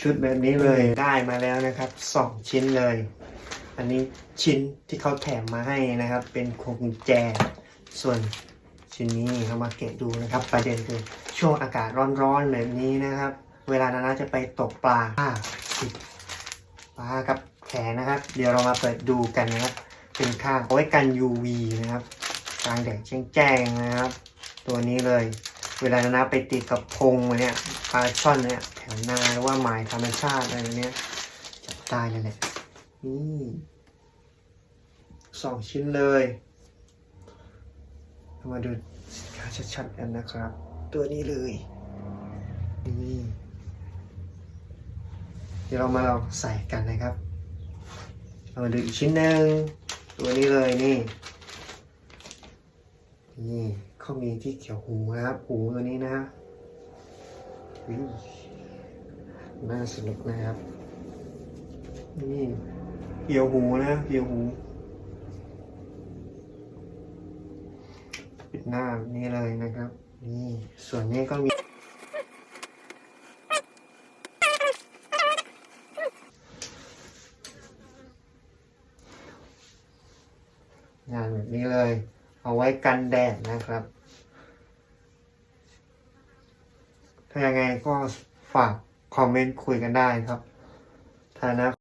ชุดแบบนี้เลยได้มาแล้วนะครับสองชิ้นเลย อันนี้ชิ้นที่เขาแถมมาให้นะครับ เป็นพวงกุญแจ ส่วนชิ้นนี้เรามาเกะดูนะครับ ประเด็นคือช่วงอากาศร้อนๆแบบนี้นะครับ เวลานานาจะไปตกปลาปลาสิปลากับแขนนะครับ เดี๋ยวเรามาเปิดดูกันนะครับ เป็นข้างเอาไว้กัน UV นะครับกลางแดดแจ้งๆนะครับ ตัวนี้เลย เวลานานาไปติดกับพงมาเนี่ยปลาช่อนเนี่ยแถวนาหรือว่าหมายธรรมชาติอะไรเนี้ยจับได้เลยแหละนี่สองชิ้นเลยมาดูสินค้าชัดๆกันนะครับ ตัวนี้เลยนี่เดี๋ยวเรามาลองใส่กันนะครับเรามาดูอีกชิ้นหนึ่งตัวนี้เลยนี่นี่ เขามีที่เกี่ยวหูนะครับ หูตัวนี้นะอุ๊ยน่าสนุกนะครับ นี่เกี่ยวหูนะเกี่ยวหู ปิดหน้านี้เลยนะครับ นี่ส่วนนี้ก็มี งานแบบนี้เลย เอาไว้กันแดดนะครับ ถ้า ยังไงก็ฝากคอมเมนต์คุยกันได้ครับถ้านะ